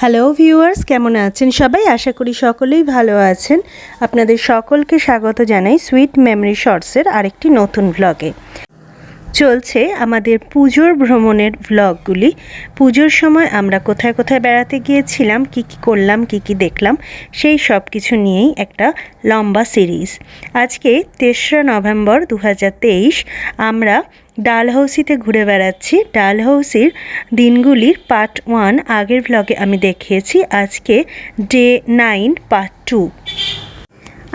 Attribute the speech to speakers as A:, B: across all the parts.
A: Hello viewers কেমন আছেন সবাই? আশা করি সকলেই ভালো আছেন। আপনাদের সকলকে স্বাগত জানাই সুইট মেমরি শর্টসের আরেকটি নতুন ভ্লগে চলছে আমাদের পুজোর ভ্রমণের ভ্লগগুলি পুজোর সময় আমরা কোথায় কোথায় বেড়াতে গিয়েছিলাম, কি কি করলাম, কি কি দেখলাম, সেই সব কিছু নিয়েই একটা লম্বা সিরিজ আজকে তেসরা নভেম্বর দু হাজার তেইশ, আমরা ডালহৌসিতে ঘুরে বেড়াচ্ছি। ডালহৌসির দিনগুলির পার্ট ওয়ান আগের ব্লগে আমি দেখিয়েছি। আজকে ডে নাইন পার্ট টু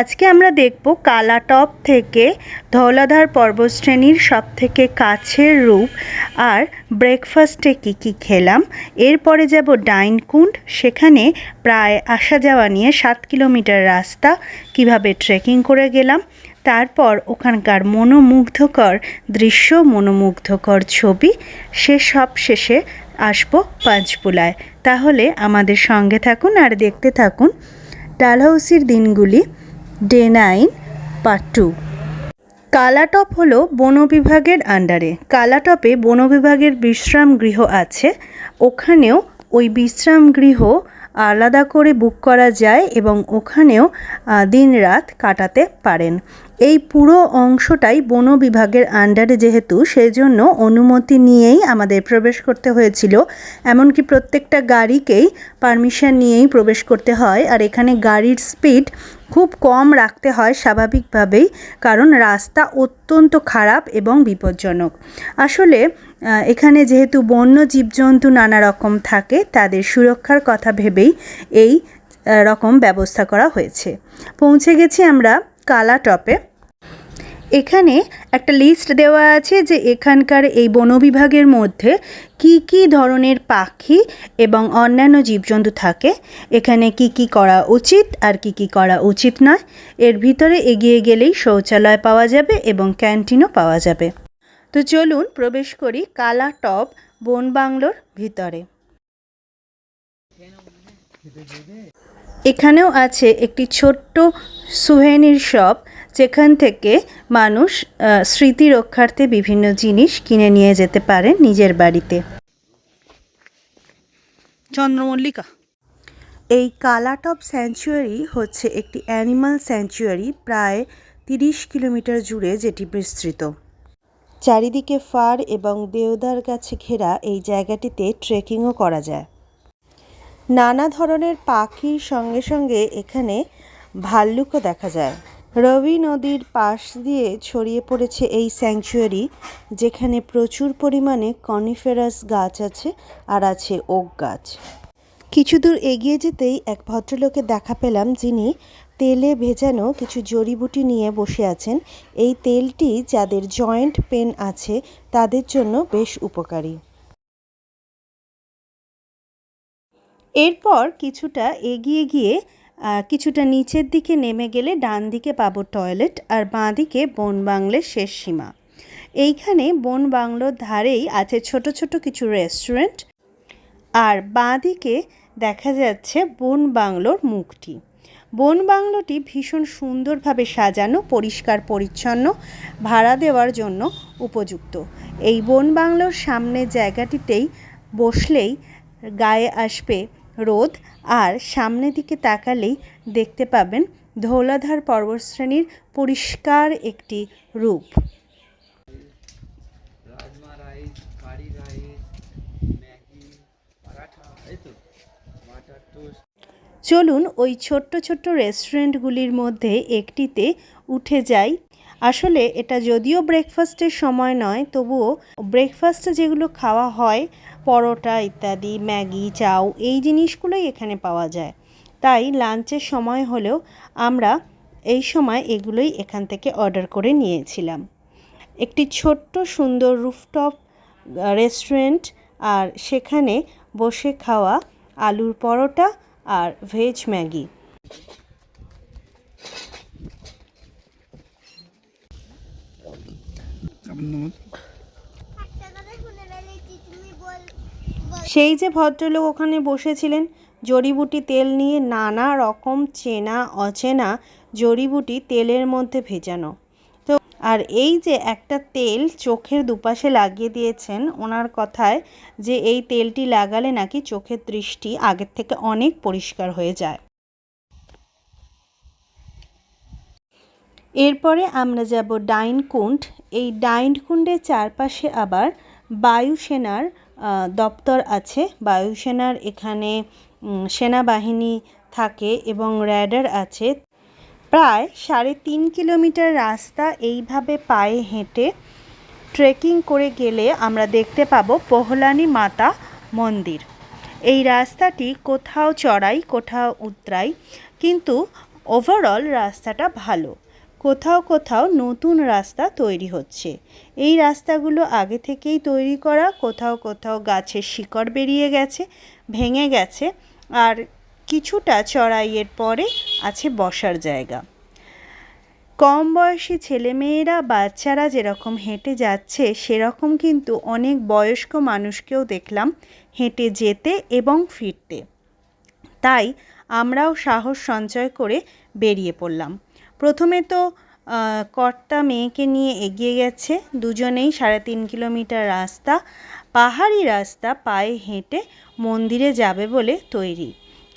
A: আজকে আমরা দেখব কালাটপ থেকে ধৌলাধার পর্বতশ্রেণীর সব থেকে কাছের রূপ আর ব্রেকফাস্টে কী কী খেলাম। এরপরে যাব ডাইনকুণ্ড সেখানে প্রায় আসা যাওয়া নিয়ে সাত কিলোমিটার রাস্তা। কীভাবে ট্রেকিং করে গেলাম? তারপর ওখানকার মনোমুগ্ধকর দৃশ্য, মনোমুগ্ধকর ছবি, সে সব শেষে আসব পাঁচপুলায়। তাহলে আমাদের সঙ্গে থাকুন আর দেখতে থাকুন ডালহৌসির দিনগুলি। Day nine, part two. Kalatop হলো বন বিভাগের আন্ডারে। কালাটপে বন বিভাগের বিশ্রাম গৃহ আছে। ওখানেও ওই বিশ্রাম গৃহ আলাদা করে বুক করা যায় এবং ওখানেও দিন রাত কাটাতে পারেন। এই পুরো অংশটাই বন বিভাগের আন্ডারে যেহেতু, সেজন্য অনুমতি নিয়েই আমাদের প্রবেশ করতে হয়েছিল। এমনকি প্রত্যেকটা গাড়িকেই পারমিশন নিয়েই প্রবেশ করতে হয়। আর এখানে গাড়ির স্পিড খুব কম রাখতে হয় স্বাভাবিকভাবেই, কারণ রাস্তা অত্যন্ত খারাপ এবং বিপজ্জনক। আসলে এখানে যেহেতু বন্য জীবজন্তু নানা রকম থাকে, তাদের সুরক্ষার কথা ভেবেই এই রকম ব্যবস্থা করা হয়েছে। পৌঁছে গেছি আমরা কালা টপে এখানে একটা লিস্ট দেওয়া আছে যে এখানকার এই বন বিভাগের মধ্যে কি কি ধরনের পাখি এবং অন্যান্য জীবজন্তু থাকে, এখানে কি কি করা উচিত আর কি কি করা উচিত নয়। এর ভিতরে এগিয়ে গেলেই শৌচালয় পাওয়া যাবে এবং ক্যান্টিনও পাওয়া যাবে। তো চলুন প্রবেশ করি কালা টপ বন বাংলোর ভিতরে। এখানেও আছে একটি ছোট্ট সুহেনির শপ। যেখান থেকে মানুষ স্মৃতি রক্ষার্থে বিভিন্ন জিনিস কিনে নিয়ে যেতে পারেন নিজের বাড়িতে।
B: চন্দ্রমল্লিকা।
A: এই কালাটপ স্যাংচুয়ারি হচ্ছে একটি অ্যানিমাল স্যাংচুয়ারি প্রায় তিরিশ কিলোমিটার জুড়ে যেটি বিস্তৃত। চারিদিকে ফার এবং দেওদার গাছে ঘেরা এই জায়গাটিতে ট্রেকিংও করা যায়। নানা ধরনের পাখির সঙ্গে সঙ্গে এখানে ভাল্লুকও দেখা যায়। রবি নদীর পাশ দিয়ে ছড়িয়ে পড়েছে এই স্যাংচুয়ারি, যেখানে প্রচুর পরিমাণে কনিফেরাস গাছ আছে আর আছে ওক গাছ। কিছু দূর এগিয়ে যেতেই এক ভদ্রলোকে দেখা পেলাম যিনি তেলে ভেজানো কিছু জড়িবুটি নিয়ে বসে আছেন। এই তেলটি যাদের জয়েন্ট পেন আছে, তাদের জন্য বেশ উপকারী। এরপর কিছুটা এগিয়ে গিয়ে কিছুটা নিচের দিকে নেমে গেলে ডান দিকে পাবো টয়লেট আর বাঁ দিকে বন বাংলের শেষ সীমা। এইখানে বন বাংলোর ধারেই আছে ছোট ছোট কিছু রেস্টুরেন্ট আর বাঁ দিকে দেখা যাচ্ছে বন বাংলোর মুখটি। বন বাংলোটি ভীষণ সুন্দরভাবে সাজানো, পরিষ্কার, পরিচ্ছন্ন, ভাড়া দেওয়ার জন্য উপযুক্ত। এই বন বাংলোর সামনে জায়গাটিতেই বসলেই গায়ে আসবে রোদ আর সামনের দিকে তাকালেই দেখতে পাবেন ধৌলাধার পর্বতশ্রেণীর পরিষ্কার একটি রূপ। চলুন ওই ছোট্ট ছোট্ট রেস্টুরেন্টগুলির মধ্যে একটিতে উঠে যাই। আসলে এটা যদিও ব্রেকফাস্টের সময় নয়, তবুও ব্রেকফাস্টে যেগুলো খাওয়া হয় পরোটা ইত্যাদি, ম্যাগি, চাউ এই জিনিসগুলোই এখানে পাওয়া যায়। তাই লাঞ্চের সময় হলেও আমরা এই সময় এগুলোই এখান থেকে অর্ডার করে নিয়েছিলাম। একটি ছোট্ট সুন্দর রুফটপ রেস্টুরেন্ট আর সেখানে বসে খাওয়া আলুর পরোটা আর ভেজ ম্যাগি। সেই যে ভদ্রলোক ওখানে বসেছিলেন, জড়িবুটি তেল নিয়ে নানা রকম চেনা অচেনা জড়িবুটি তেলের মধ্যে ভেজানো। তো আর এই যে একটা তেল চোখের দুপাশে লাগিয়ে দিয়েছেন ওনার কথায় যে এই তেলটি লাগালে নাকি চোখের দৃষ্টি আগের থেকে অনেক পরিষ্কার হয়ে যায়। এরপরে আমরা যাব ডাইনকুণ্ড। এই ডাইনকুণ্ডের চারপাশে আবার বায়ুসেনার দপ্তর আছে। বায়ুসেনার এখানে সেনাবাহিনী থাকে এবং র্যাডার আছে। প্রায় সাড়ে তিন কিলোমিটার রাস্তা এইভাবে পায়ে হেঁটে ট্রেকিং করে গেলে আমরা দেখতে পাবো পোহলানি মাতা মন্দির। এই রাস্তাটি কোথাও চড়াই, কোথাও উতরাই, কিন্তু ওভারঅল রাস্তাটা ভালো। কোথাও কোথাও নতুন রাস্তা তৈরি হচ্ছে। এই রাস্তাগুলো আগে থেকেই তৈরি করা, কোথাও কোথাও গাছের শিকড় বেরিয়ে গেছে, ভেঙে গেছে, আর কিছুটা চড়াইয়ের পরে আছে বসার জায়গা। কম বয়সী ছেলেমেয়েরা, বাচ্চারা যেরকম হেঁটে যাচ্ছে, সেরকম কিন্তু অনেক বয়স্ক মানুষকেও দেখলাম হেঁটে যেতে এবং ফিরতে। তাই আমরাও সাহস সঞ্চয় করে বেরিয়ে পড়লাম। প্রথমে তো কর্তা মেয়েকে নিয়ে এগিয়ে গেছে দুজনেই সাড়ে তিন কিলোমিটার রাস্তা, পাহাড়ি রাস্তা পায়ে হেঁটে মন্দিরে যাবে বলে তৈরি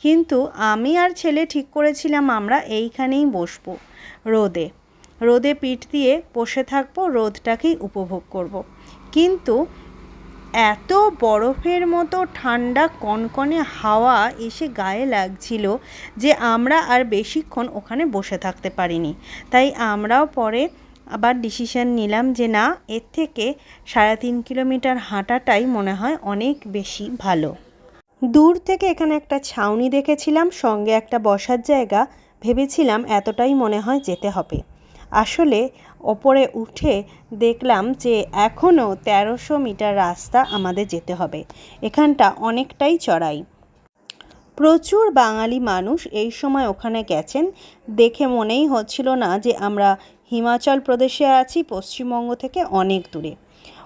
A: কিন্তু আমি আর ছেলে ঠিক করেছিলাম আমরা এইখানেই বসবো রোদে রোদে পিঠ দিয়ে বসে থাকব, রোদটাকেই উপভোগ করব। কিন্তু এত বরফের মতো ঠান্ডা কনকনে হাওয়া এসে গায়ে লাগছিল যে আমরা আর বেশিক্ষণ ওখানে বসে থাকতে পারিনি। তাই আমরাও পরে আবার ডিসিশন নিলাম যে না, এর থেকে সাড়ে তিন কিলোমিটার হাঁটাটাই মনে হয় অনেক বেশি ভালো। দূর থেকে এখানে একটা ছাউনি দেখেছিলাম, সঙ্গে একটা বসার জায়গা। ভেবেছিলাম এতটাই মনে হয় যেতে হবে। আসলে ওপরে উঠে দেখলাম যে এখনও তেরোশো মিটার রাস্তা আমাদের যেতে হবে। এখানটা অনেকটাই চড়াই। প্রচুর বাঙালি মানুষ এই সময় ওখানে গেছেন। দেখে মনেই হচ্ছিল না যে আমরা হিমাচল প্রদেশে আছি, পশ্চিমবঙ্গ থেকে অনেক দূরে।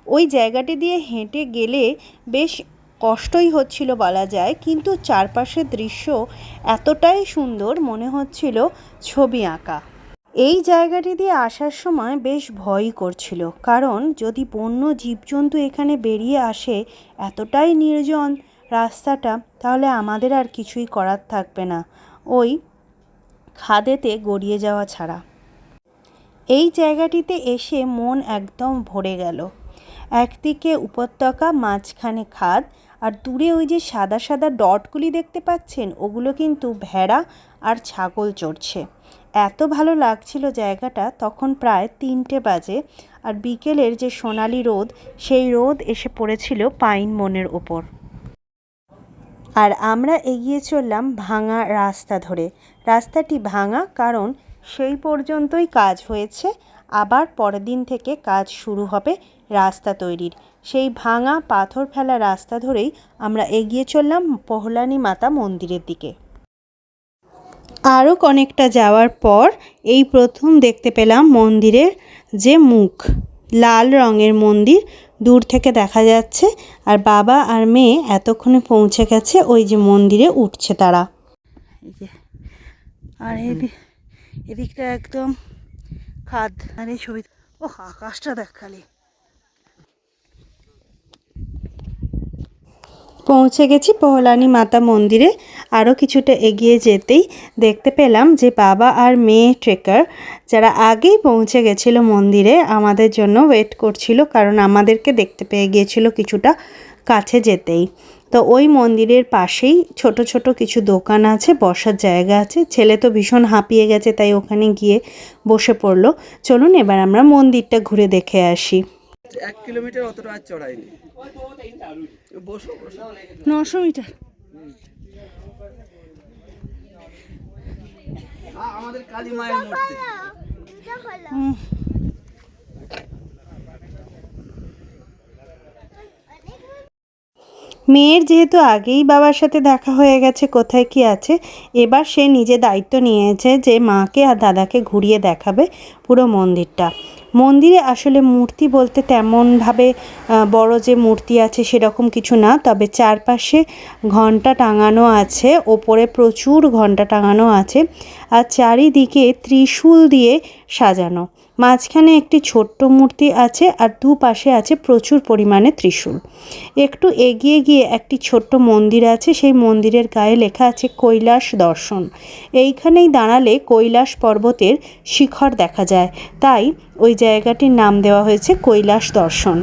A: ওই জায়গাটি দিয়ে হেঁটে গেলে বেশ কষ্টই হচ্ছিল বলা যায়, কিন্তু চারপাশের দৃশ্য এতটাই সুন্দর মনে হচ্ছিল ছবি আঁকা। এই জায়গাটি দিয়ে আসার সময় বেশ ভয়ই করছিল, কারণ যদি বন্য জীবজন্তু এখানে বেরিয়ে আসে এতটাই নির্জন রাস্তাটা, তাহলে আমাদের আর কিছুই করার থাকবে না, ওই খাদেতে গড়িয়ে যাওয়া ছাড়া। এই জায়গাটিতে এসে মন একদম ভরে গেল। একদিকে উপত্যকা, মাঝখানে খাদ, আর দূরে ওই যে সাদা সাদা ডটগুলি দেখতে পাচ্ছেন, ওগুলো কিন্তু ভেড়া আর ছাগল চড়ছে। এত ভালো লাগছিল জায়গাটা, তখন প্রায় তিনটে বাজে আর বিকেলের যে সোনালি রোদ, সেই রোদ এসে পড়েছিল পাইন মনের ওপর আর আমরা এগিয়ে চললাম ভাঙা রাস্তা ধরে। রাস্তাটি ভাঙা কারণ সেই পর্যন্তই কাজ হয়েছে, আবার পরের দিন থেকে কাজ শুরু হবে রাস্তা তৈরির। সেই ভাঙা পাথর ফেলা রাস্তা ধরেই আমরা এগিয়ে চললাম পহলানি মাতা মন্দিরের দিকে। আরও অনেকটা যাওয়ার পর এই প্রথম দেখতে পেলাম মন্দিরের যে মুখ। লাল রঙের মন্দির দূর থেকে দেখা যাচ্ছে আর বাবা আর মেয়ে এতক্ষণে পৌঁছে গেছে ওই যে মন্দিরে উঠছে তারা। আর এদিক এদিকটা একদম খাদ। আর এই ছবি ও আকাশটা দেখ খালি। পৌঁছে গেছি পহলানি মাতা মন্দিরে। আরও কিছুটা এগিয়ে যেতেই দেখতে পেলাম যে বাবা আর মেয়ে ট্রেকার যারা আগেই পৌঁছে গেছিল মন্দিরে, আমাদের জন্য ওয়েট করছিল কারণ আমাদেরকে দেখতে পেয়ে গিয়েছিল কিছুটা কাছে যেতেই। তো ওই মন্দিরের পাশেই ছোট ছোট কিছু দোকান আছে, বসার জায়গা আছে। ছেলে তো ভীষণ হাঁপিয়ে গেছে, তাই ওখানে গিয়ে বসে পড়ল। চলুন এবার আমরা মন্দিরটা ঘুরে দেখে আসি।
B: এক কিলোমিটার অতটা আর চড়াইনি। বসো
A: নশো মিটার।
B: আমাদের কালী মায়ের মূর্তি।
A: মেয়ের যেহেতু আগেই বাবার সাথে দেখা হয়ে গেছে, কোথায় কি আছে, এবার সে নিজে দায়িত্ব নিয়েছে যে মাকে আর দাদাকে ঘুরিয়ে দেখাবে পুরো মন্দিরটা। মন্দিরে আসলে মূর্তি বলতে তেমনভাবে বড় যে মূর্তি আছে সেরকম কিছু না, তবে চারপাশে ঘণ্টা টাঙানো আছে, ওপরে প্রচুর ঘণ্টা টাঙানো আছে, আর চারিদিকে ত্রিশূল দিয়ে সাজানো। মাঝখানে একটি ছোট্ট মূর্তি আছে আর দুপাশে আছে প্রচুর পরিমাণে ত্রিশূল। একটু এগিয়ে গিয়ে একটি ছোট্ট মন্দির আছে, সেই মন্দিরের গায়ে লেখা আছে কৈলাস দর্শন। এইখানেই দাঁড়ালে কৈলাস পর্বতের শিখর দেখা যায়। তাই ওই জায়গাটির নাম দেওয়া হয়েছে কৈলাস দর্শন।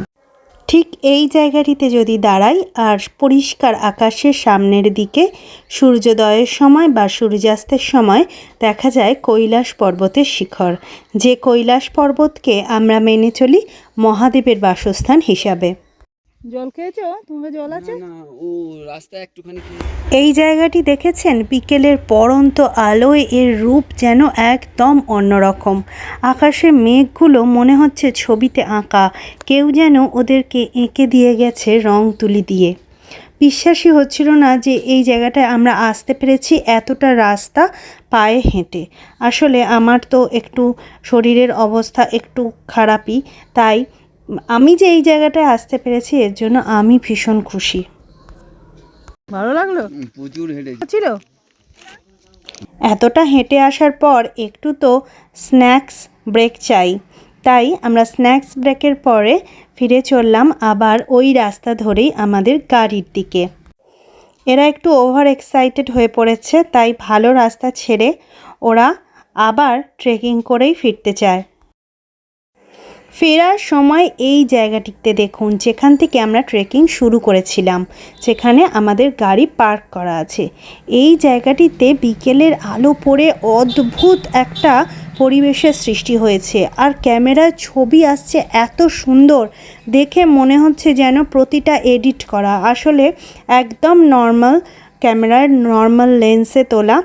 A: ঠিক এই জায়গাটিতে যদি দাঁড়াই আর পরিষ্কার আকাশের সামনের দিকে সূর্যোদয়ের সময় বা সূর্যাস্তের সময় দেখা যায় কৈলাস পর্বতের শিখর। যে কৈলাস পর্বতকে আমরা মেনে চলি মহাদেবের বাসস্থান হিসাবে।
C: জল খেয়েছো? তোমাকে জল আছে?
B: না ও রাস্তায় একটুখানি
A: এই জায়গাটি দেখেছেন? বিকেলের পরন্ত আলোয় এর রূপ যেন একদম অন্যরকম। আকাশে মেঘগুলো মনে হচ্ছে ছবিতে আঁকা। কেউ যেন ওদেরকে এঁকে দিয়ে গেছে রং তুলি দিয়ে। বিশ্বাসই হচ্ছিল না যে এই জায়গাটায় আমরা আসতে পেরেছি এতটা রাস্তা পায়ে হেঁটে। আসলে আমার তো একটু শরীরের অবস্থা একটু খারাপই তাই আমি যে এই জায়গাটায় আসতে পেরেছি এর জন্য আমি ভীষণ খুশি।
C: ভালো লাগল?
B: প্রচুর হেঁটেছি।
C: ছিল?
A: এতটা হেঁটে আসার পর একটু তো স্ন্যাক্স ব্রেক চাই। তাই আমরা স্ন্যাক্স ব্রেকের পরে ফিরে চললাম আবার ওই রাস্তা ধরেই আমাদের গাড়ির দিকে। এরা একটু ওভার এক্সাইটেড হয়ে পড়েছে তাই ভালো রাস্তা ছেড়ে ওরা আবার ট্রেকিং করেই ফিরতে চায়। ফেরার সময় এই জায়গাটিতে দেখুন, যেখান থেকে আমরা ট্রেকিং শুরু করেছিলাম সেখানে আমাদের গাড়ি পার্ক করা আছে। এই জায়গাটিতে বিকেলের আলো পড়ে অদ্ভুত একটা পরিবেশের সৃষ্টি হয়েছে, আর ক্যামেরার ছবি আসছে এত সুন্দর, দেখে মনে হচ্ছে যেন প্রতিটা এডিট করা। আসলে একদম নর্মাল ক্যামেরার নর্মাল লেন্সে তোলা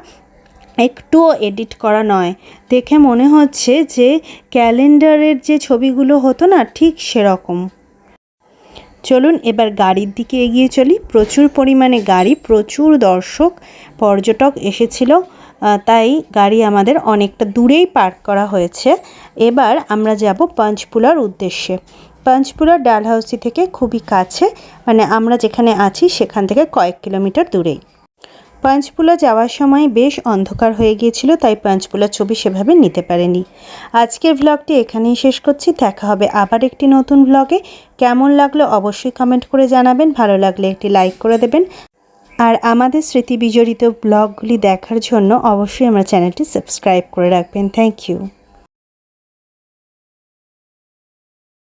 A: একটুও এডিট করা নয়। দেখে মনে হচ্ছে যে ক্যালেন্ডারের যে ছবিগুলো হতো না, ঠিক সেরকম। চলুন এবার গাড়ির দিকে এগিয়ে চলি। প্রচুর পরিমাণে গাড়ি, প্রচুর দর্শক, পর্যটক এসেছিল তাই গাড়ি আমাদের অনেকটা দূরেই পার্ক করা হয়েছে। এবার আমরা যাব পাঞ্চপুলার উদ্দেশ্যে। পাঞ্চপুলার ডালহাউসি থেকে খুবই কাছে মানে আমরা যেখানে আছি সেখান থেকে কয়েক কিলোমিটার দূরেই। পাঞ্চপুলা যাওয়ার সময় বেশ অন্ধকার হয়ে গিয়েছিল, তাই পাঞ্চপুলা ছবি সেভাবে নিতে পারেনি। আজকের ভ্লগটি এখানেই শেষ করছি। দেখা হবে আবার একটি নতুন ভ্লগে কেমন লাগল অবশ্যই কমেন্ট করে জানাবেন। ভালো লাগলে একটি লাইক করে দেবেন। আর আমাদের স্মৃতি বিজড়িত ব্লগগুলি দেখার জন্য অবশ্যই আমার চ্যানেলটি সাবস্ক্রাইব করে রাখবেন। Thank you